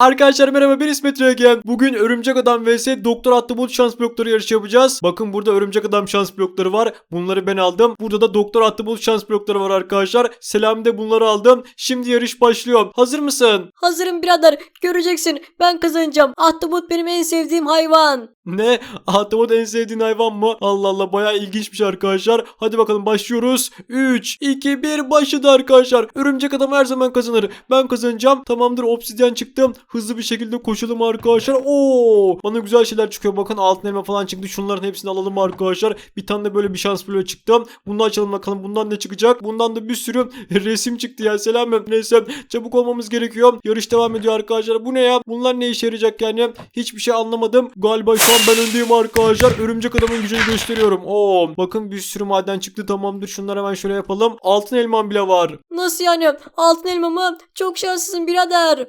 Arkadaşlar merhaba ben İsmet Regen. Bugün Örümcek Adam vs Doktor Ahtapot şans blokları yarışı yapacağız. Bakın burada Örümcek Adam şans blokları var. Bunları ben aldım. Burada da Doktor Ahtapot şans blokları var arkadaşlar. Selami de bunları aldım. Şimdi yarış başlıyor. Hazır mısın? Hazırım birader. Göreceksin. Ben kazanacağım. Ahtapot benim en sevdiğim hayvan. Ne? Ahtapot en sevdiğin hayvan mı? Allah Allah bayağı ilginçmiş arkadaşlar. Hadi bakalım başlıyoruz. 3, 2, 1 başladı arkadaşlar. Örümcek adam her zaman kazanır. Ben kazanacağım. Tamamdır obsidyen çıktım. Hızlı bir şekilde koşalım arkadaşlar. Oo! Bana güzel şeyler çıkıyor. Bakın altın elma falan çıktı. Şunların hepsini alalım arkadaşlar. Bir tane de böyle bir şans bloğu çıktı. Bunu açalım bakalım. Bundan ne çıkacak? Bundan da bir sürü resim çıktı ya. Selam Neyse çabuk olmamız gerekiyor. Yarış devam ediyor arkadaşlar. Bu ne ya? Bunlar ne işe yarayacak yani? Hiçbir şey anlamadım. Galiba şu ben öndeyim arkadaşlar. Örümcek adamın gücünü gösteriyorum. Oo, bakın bir sürü maden çıktı. Tamamdır. Şunları hemen şöyle yapalım. Altın elmam bile var. Nasıl yani? Altın elma mı? Çok şanslısın birader.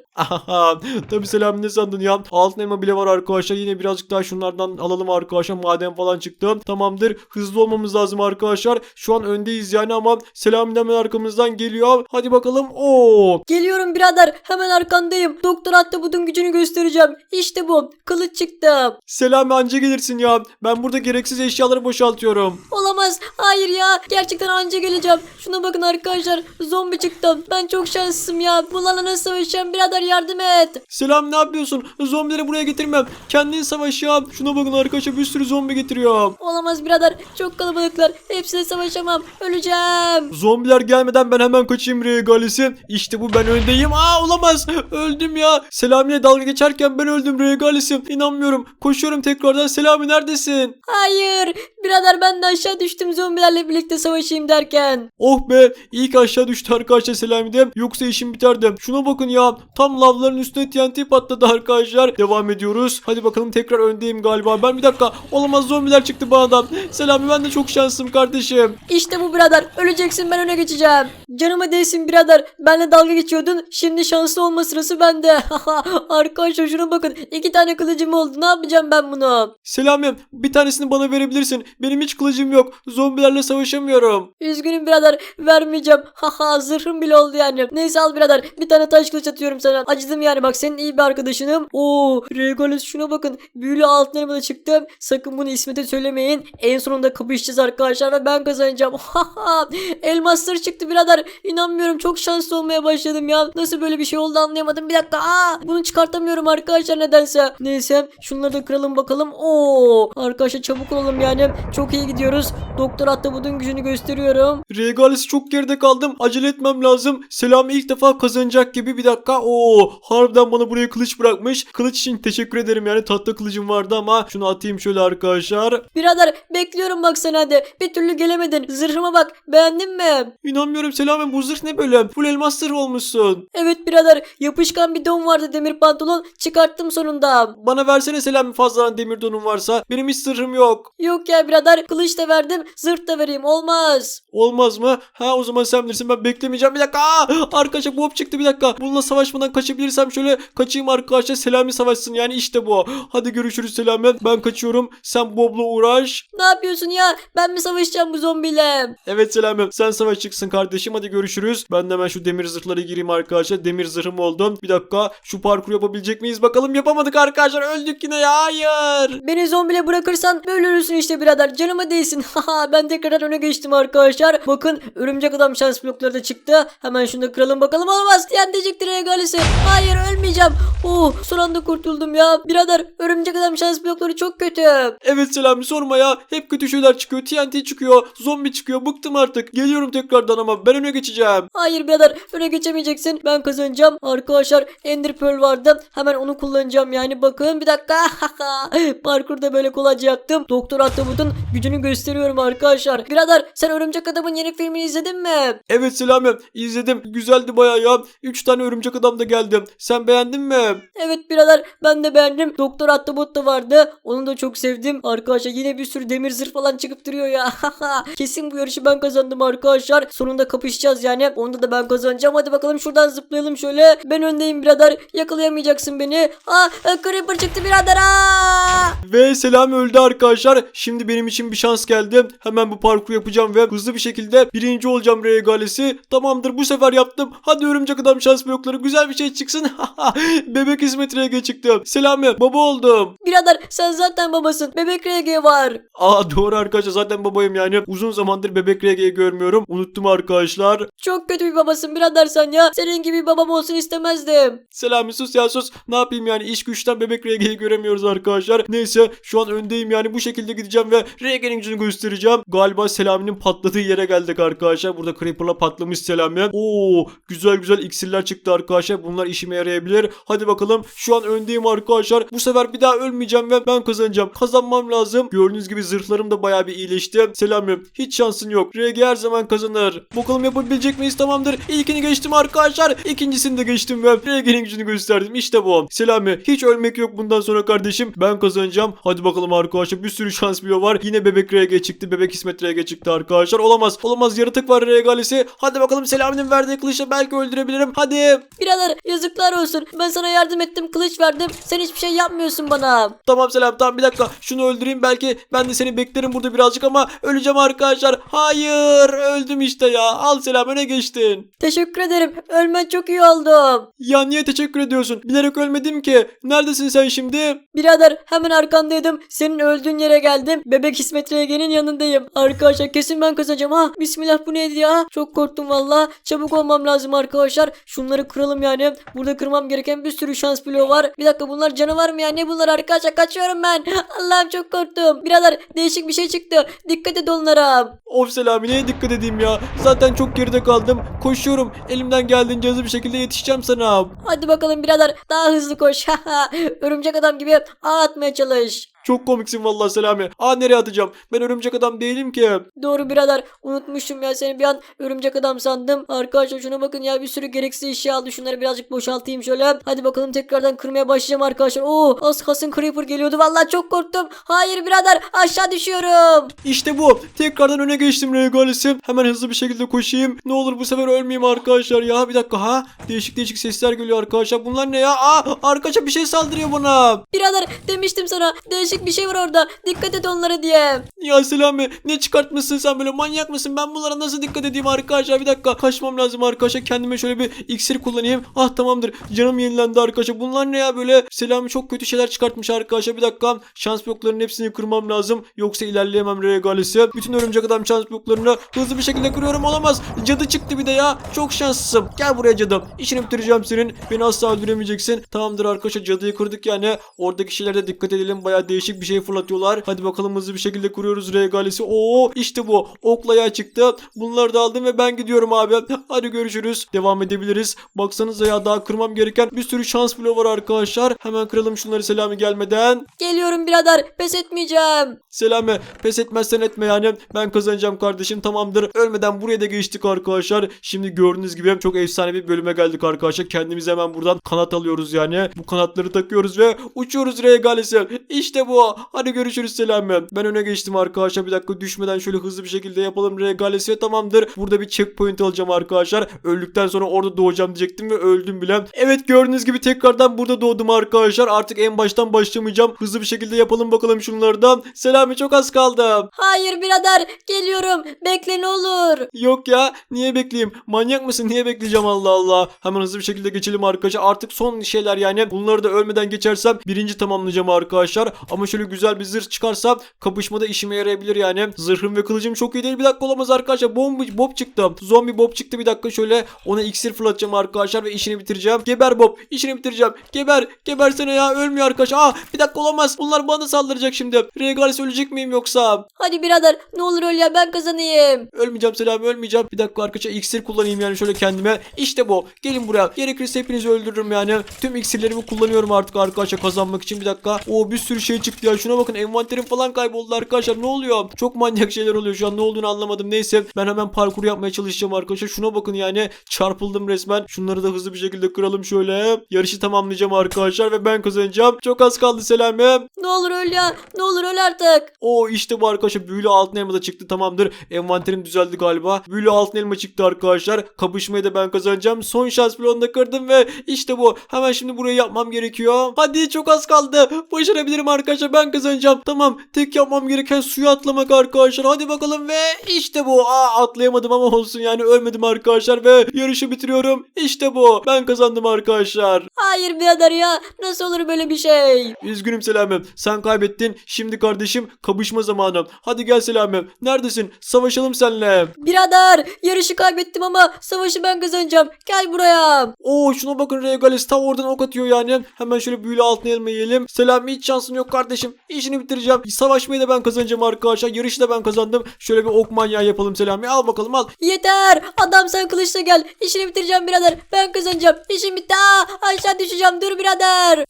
Tabi selam ne sandın ya? Altın elma bile var arkadaşlar. Yine birazcık daha şunlardan alalım arkadaşlar. Maden falan çıktı. Tamamdır. Hızlı olmamız lazım arkadaşlar. Şu an öndeyiz yani ama Selami de hemen arkamızdan geliyor. Hadi bakalım. Oo. Geliyorum birader. Hemen arkandayım. Doktor Ahtapot'un gücünü göstereceğim. İşte bu. Kılıç çıktı. Selami anca gelirsin ya. Ben burada gereksiz eşyaları boşaltıyorum. Olamaz. Hayır ya. Gerçekten anca geleceğim. Şuna bakın arkadaşlar. Zombi çıktı. Ben çok şanslıyım ya. Bunlarla nasıl savaşacağım? Birader yardım et. Selam ne yapıyorsun? Zombileri buraya getirmem. Kendin savaş ya. Şuna bakın arkadaşlar bir sürü zombi getiriyor. Olamaz birader. Çok kalabalıklar. Hepsiyle savaşamam. Öleceğim. Zombiler gelmeden ben hemen kaçayım Regalesi. İşte bu ben öndeyim. Aa olamaz. Öldüm ya. Selami ile dalga geçerken ben öldüm Regalesi. İnanmıyorum. Koşuyorum tekrardan. Selami neredesin? Hayır. Birader ben de aşağı düştüm zombilerle birlikte savaşayım derken. Oh be. İyi ki aşağı düştü arkadaşlar Selami de. Yoksa işim biterdi. Şuna bakın ya. Tam lavların üstüne TNT patladı arkadaşlar. Devam ediyoruz. Hadi bakalım tekrar öndeyim galiba. Ben bir dakika. Olamaz zombiler çıktı bana da. Selami ben de çok şanslıyım kardeşim. İşte bu birader. Öleceksin ben öne geçeceğim. Canıma değsin birader. Benle dalga geçiyordun. Şimdi şanslı olma sırası bende. Arkadaşlar şuna bakın. İki tane kılıcım oldu. Ne yapacağım ben bunu? Selami bir tanesini bana verebilirsin. Benim hiç kılıcım yok. Zombilerle savaşamıyorum. Üzgünüm birader. Vermeyeceğim. Haha zırhım bile oldu yani. Neyse al birader. Bir tane taş kılıç atıyorum sana. Acıdım yani bak senin iyi bir arkadaşınım. Oo Regalis şuna bakın. Büyülü altın elma da çıktı. Sakın bunu İsmet'e söylemeyin. En sonunda kapışacağız arkadaşlar ve ben kazanacağım. Haha elmaslar çıktı birader. İnanmıyorum çok şanslı olmaya başladım ya. Nasıl böyle bir şey oldu anlayamadım. Bir dakika. Aa bunu çıkartamıyorum arkadaşlar nedense. Neyse şunları da kıralım bakalım. Oo arkadaşlar çabuk olalım yani. Çok iyi gidiyoruz. Doktor Ahtapot'un gücünü gösteriyorum. Regalesi çok geride kaldım. Acele etmem lazım. Selami ilk defa kazanacak gibi bir dakika. Oo, harbiden bana buraya kılıç bırakmış. Kılıç için teşekkür ederim yani tatlı kılıcım vardı ama şunu atayım şöyle arkadaşlar. Birader bekliyorum bak sen hadi. Bir türlü gelemedin. Zırhıma bak. Beğendin mi? İnanmıyorum Selami bu zırh ne böyle? Full elmas zırh olmuşsun. Evet birader. Yapışkan bir don vardı demir pantolon. Çıkarttım sonunda. Bana versene Selami fazladan demir donun varsa. Benim hiç zırhım yok. Yok ya birader. Kılıç da verdim. Zırh da vereyim. Olmaz. Olmaz mı? Ha o zaman sen bilirsin ben beklemeyeceğim. Bir dakika. Aa, arkadaşlar bob çıktı bir dakika. Bununla savaşmadan kaçabilirsem şöyle kaçayım arkadaşlar. Selami savaşsın yani işte bu. Hadi görüşürüz Selami. Ben kaçıyorum. Sen Bob'la uğraş. Ne yapıyorsun ya? Ben mi savaşacağım bu zombiyle? Evet Selami sen savaşçıksın kardeşim hadi görüşürüz. Ben de hemen şu demir zırhlara gireyim arkadaşlar. Demir zırhım oldu. Bir dakika şu parkur yapabilecek miyiz bakalım yapamadık arkadaşlar. Öldük yine ya hayır. Beni zombiyle bırakırsan böyle ölürsün işte birader. Canıma değsin. Haha ben tekrardan öne geçtim arkadaşlar. Bakın örümcek adam şans blokları da çıktı. Hemen şunu da kıralım bakalım. Olmaz. Yendecektir regalesi. Hayır ölmeyeceğim. Oh son anda kurtuldum ya. Birader örümcek adam şans blokları çok kötü. Evet Selami sorma ya. Hep kötü şeyler çıkıyor. TNT çıkıyor. Zombi çıkıyor. Bıktım artık. Geliyorum tekrardan ama ben öne geçeceğim. Hayır birader öne geçemeyeceksin. Ben kazanacağım. Arkadaşlar Ender Pearl vardı. Hemen onu kullanacağım yani. Bakın bir dakika. Parkurda böyle kolayca yaktım. Doktor Ahtapot'un gücünü gösteriyorum arkadaşlar. Birader sen Örümcek Adam'ın yeni filmini izledin mi? Evet Selami izledim. Güzeldi baya ya. 3 tane örümcek adam da geldi. Sen beğendin mi? Evet birader ben de beğendim. Doktor Ahtapot da vardı. Onu da çok sevdim. Arkadaşlar yine bir sürü demir zırh falan çıkıp duruyor ya. Kesin bu yarışı ben kazandım arkadaşlar. Sonunda kapışacağız yani. Onda da ben kazanacağım. Hadi bakalım şuradan zıplayalım şöyle. Ben öndeyim birader. Yakalayamayacaksın beni. Aa Creeper çıktı birader. Aa! Ve Selami öldü arkadaşlar. Şimdi benim için bir şans geldi. Hemen bu parkuru yapacağım ve hızlı bir şekilde birinci olacağım regalesi. Tamamdır bu sefer yaptım. Hadi örümcek adam şans blokları güzel bir şey çıksın. Bebek İsmet RG çıktı. Selami baba oldum. Birader sen zaten babasın. Bebek RG var. Aa doğru arkadaşlar zaten babayım yani. Uzun zamandır bebek RG'yi görmüyorum. Unuttum arkadaşlar. Çok kötü bir babasın birader sen ya. Senin gibi bir babam olsun istemezdim. Selami sus ya sus. Ne yapayım yani iş güçten bebek RG'yi göremiyoruz arkadaşlar. Neyse şu an öndeyim yani bu şekilde gideceğim ve RG'nin gücünü göstereceğim. Galiba Selami'nin patladığı yere geldik arkadaşlar. Burada Creeper'la patlamış Selami. Oo güzel güzel iksirler çıktı arkadaşlar. Bunlar işime yarayabilir. Hadi bakalım şu an öndeyim arkadaşlar. Bu sefer bir daha ölmeyeceğim ve ben kazanacağım. Kazanmam lazım. Gördüğünüz gibi zırhlarım da bayağı bir iyileşti. Selami hiç şansın yok. RG her zaman kazanır. Bakalım yapabilecek miyiz? Tamamdır. İlkini geçtim arkadaşlar. İkincisini de geçtim ve RG'nin gücünü gösterdim. İşte bu. Selami hiç ölmek yok bundan sonra kardeşim. Ben kazanacağım. Hadi bakalım arkadaşlar. Bir sürü şans biliyor var. Yine bebek RG çıktı. Bebek İsmet RG çıktı arkadaşlar. Olamaz. Olamaz. Yaratık var RG ailesi. Hadi bakalım Selami'nin verdiği kılıçla belki öldürebilirim. Hadi. Birader yazıklar olsun. Ben sana yardım ettim kılıç verdim. Sen hiçbir şey yapmıyorsun bana. Tamam Selam tamam bir dakika şunu öldüreyim belki ben de seni beklerim burada birazcık ama öleceğim arkadaşlar. Hayır öldüm işte ya al Selam öne geçtin. Teşekkür ederim. Ölmen çok iyi oldu. Ya niye teşekkür ediyorsun bilerek ölmedim ki. Neredesin sen şimdi? Birader hemen arkandaydım. Senin öldüğün yere geldim. Bebek İsmet RG'nin yanındayım. Arkadaşlar kesin ben kazanacağım ha. Bismillah bu neydi ya? Çok korktum valla. Çabuk olmam lazım arkadaşlar. Şunları kıralım yani. Burada kırmam gereken bir sürü şans bloğu var. Bir dakika bunlar canavar mı ya? Ne bunlar arkadaşlar? Kaçıyorum ben. Allah'ım çok korktum. Birader değişik bir şey çıktı. Dikkat et onlara. Of Selami neye dikkat edeyim ya. Zaten çok geride kaldım. Koşuyorum elimden geldiğince hızlı bir şekilde yetişeceğim sana. Hadi bakalım birader daha hızlı koş. Örümcek adam gibi ağ atmaya çalış. Çok komiksin vallahi Selami. Aa nereye atacağım? Ben örümcek adam değilim ki. Doğru birader unutmuşum ya seni bir an örümcek adam sandım. Arkadaşlar şuna bakın ya bir sürü gereksiz eşya aldı. Şunları birazcık boşaltayım şöyle. Hadi bakalım tekrardan kırmaya başlayacağım arkadaşlar. Oo az kalsın creeper geliyordu. Vallahi çok korktum. Hayır birader aşağı düşüyorum. İşte bu. Tekrardan öne geçtim regalesi. Hemen hızlı bir şekilde koşayım. Ne olur bu sefer ölmeyeyim arkadaşlar ya. Bir dakika ha. Değişik değişik sesler geliyor arkadaşlar. Bunlar ne ya? Aa arkadaşlar bir şey saldırıyor bana. Birader demiştim sana değişik bir şey var orada. Dikkat et onlara diye. Ya Selami ne çıkartmışsın sen böyle manyak mısın? Ben bunlara nasıl dikkat edeyim arkadaşlar? Bir dakika kaçmam lazım arkadaşlar. Kendime şöyle bir iksir kullanayım. Ah tamamdır. Canım yenilendi arkadaşlar. Bunlar ne ya böyle? Selami çok kötü şeyler çıkartmış arkadaşlar. Bir dakika. Şans bloklarının hepsini kırmam lazım. Yoksa ilerleyemem regalesi. Bütün örümcek adam şans bloklarını hızlı bir şekilde kırıyorum. Olamaz. Cadı çıktı bir de ya. Çok şanslısın. Gel buraya cadım. İşini bitireceğim senin. Beni asla öldüremeyeceksin. Tamamdır arkadaşlar. Cadıyı kırdık yani. Oradaki şeylere dikkat edelim. Baya değişik bir şey fırlatıyorlar. Hadi bakalım hızlı bir şekilde kuruyoruz regalesi. Oo işte bu. Oklaya çıktı. Bunları da aldım ve ben gidiyorum abi. Hadi görüşürüz. Devam edebiliriz. Baksanıza ya daha kırmam gereken bir sürü şans bloğu var arkadaşlar. Hemen kıralım şunları Selami gelmeden. Geliyorum birader pes etmeyeceğim. Selami pes etmezsen etme yani. Ben kazanacağım kardeşim tamamdır. Ölmeden buraya da geçtik arkadaşlar. Şimdi gördüğünüz gibi çok efsane bir bölüme geldik arkadaşlar. Kendimize hemen buradan kanat alıyoruz yani. Bu kanatları takıyoruz ve uçuyoruz regalesi. İşte bu. Hadi görüşürüz Selami. Ben öne geçtim arkadaşlar. Bir dakika düşmeden şöyle hızlı bir şekilde yapalım regalesi tamamdır. Burada bir checkpoint alacağım arkadaşlar. Öldükten sonra orada doğacağım diyecektim ve öldüm bile. Evet gördüğünüz gibi tekrardan burada doğdum arkadaşlar. Artık en baştan başlamayacağım. Hızlı bir şekilde yapalım bakalım şunlardan. Selami çok az kaldı. Hayır birader geliyorum. Bekle ne olur. Yok ya niye bekleyeyim? Manyak mısın? Niye bekleyeceğim Allah Allah? Hemen hızlı bir şekilde geçelim arkadaşlar. Artık son şeyler yani. Bunları da ölmeden geçersem birinci tamamlayacağım arkadaşlar. Ama şöyle güzel bir zırh çıkarsam kapışmada işime yarayabilir yani. Zırhım ve kılıcım çok iyi değil. Bir dakika olamaz arkadaşlar. Bomb, bob çıktı. Zombi bob çıktı bir dakika şöyle. Ona iksir fırlatacağım arkadaşlar ve işini bitireceğim. Geber bob. işini bitireceğim. Geber. Gebersene ya. Ölmüyor arkadaş. Aa bir dakika olamaz. Bunlar bana saldıracak şimdi. Regalis ölecek miyim yoksa? Hadi birader ne olur öl ya ben kazanayım. Ölmeyeceğim Selami ölmeyeceğim. Bir dakika arkadaşlar iksir kullanayım yani şöyle kendime. İşte bu. Gelin buraya. Gerekirse hepinizi öldürürüm yani. Tüm iksirlerimi kullanıyorum artık arkadaşlar kazanmak için. Bir dakika. Oo bir sürü şey çıktı ya. Şuna bakın envanterim falan kayboldu arkadaşlar. Ne oluyor? Çok manyak şeyler oluyor şu an. Ne olduğunu anlamadım. Neyse ben hemen parkur yapmaya çalışacağım arkadaşlar. Şuna bakın yani. Çarpıldım resmen. Şunları da hızlı bir şekilde kıralım şöyle. Yarışı tamamlayacağım arkadaşlar ve ben kazanacağım. Çok az kaldı Selami. Ne olur öl ya ne olur öl artık. O işte bu arkadaşlar büyülü altın elma da çıktı tamamdır. Envanterim düzeldi galiba. Büyülü altın elma çıktı arkadaşlar. Kapışmayı da ben kazanacağım. Son şans bloğunu da kırdım ve işte bu. Hemen şimdi burayı yapmam gerekiyor. Hadi çok az kaldı. Başarabilirim arkadaşlar. Arkadaşlar ben kazanacağım. Tamam tek yapmam gereken suya atlamak arkadaşlar. Hadi bakalım ve işte bu. Aa atlayamadım ama olsun yani ölmedim arkadaşlar ve yarışı bitiriyorum. İşte bu. Ben kazandım arkadaşlar. Hayır birader ya. Nasıl olur böyle bir şey? Üzgünüm Selami. Sen kaybettin. Şimdi kardeşim kapışma zamanı. Hadi gel Selami. Neredesin? Savaşalım seninle. Birader yarışı kaybettim ama savaşı ben kazanacağım. Gel buraya. Oo şuna bakın Regalis ta oradan ok atıyor yani. Hemen şöyle büyülü altın elma yiyelim. Selami hiç şansın yok kardeşim. İşini bitireceğim. Savaşmayı da ben kazanacağım arkadaşlar. Yarışı da ben kazandım. Şöyle bir ok manyağı yapalım Selami. Al bakalım al. Yeter. Adam sen kılıçla gel. İşini bitireceğim birader. Ben kazanacağım. İşim bitti. Aa, aşağı düşeceğim. Dur birader.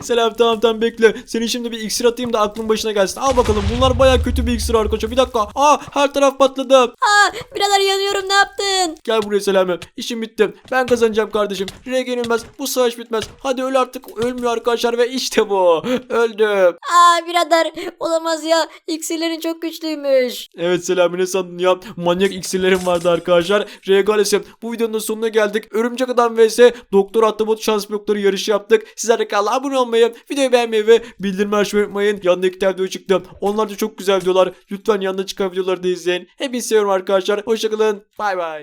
Selam tamam tamam bekle. Senin şimdi bir iksir atayım da aklın başına gelsin. Al bakalım. Bunlar baya kötü bir iksir arkadaşlar. Bir dakika. Aa her taraf patladı. Aa, birader yanıyorum. Ne yaptın? Gel buraya Selami. İşim bitti. Ben kazanacağım kardeşim. Reg yenilmez. Bu savaş bitmez. Hadi öl artık. Ölmüyor arkadaşlar ve işte bu. Öldüm. Aa birader olamaz ya. İksirlerin çok güçlüymüş. Evet Selami ne sandın ya? Manyak iksirlerim vardı arkadaşlar. Regales'im bu videonun da sonuna geldik. Örümcek Adam vs. Doktor Atabot şans blokları yarışı yaptık. Sizler de kanala abone olmayı, videoyu beğenmeyi ve bildirim açmayı unutmayın. Yanında iki tane video çıktı. Onlar da çok güzel videolar. Lütfen yanında çıkan videoları da izleyin. Hepinizi seviyorum arkadaşlar. Hoşçakalın. Bay bay.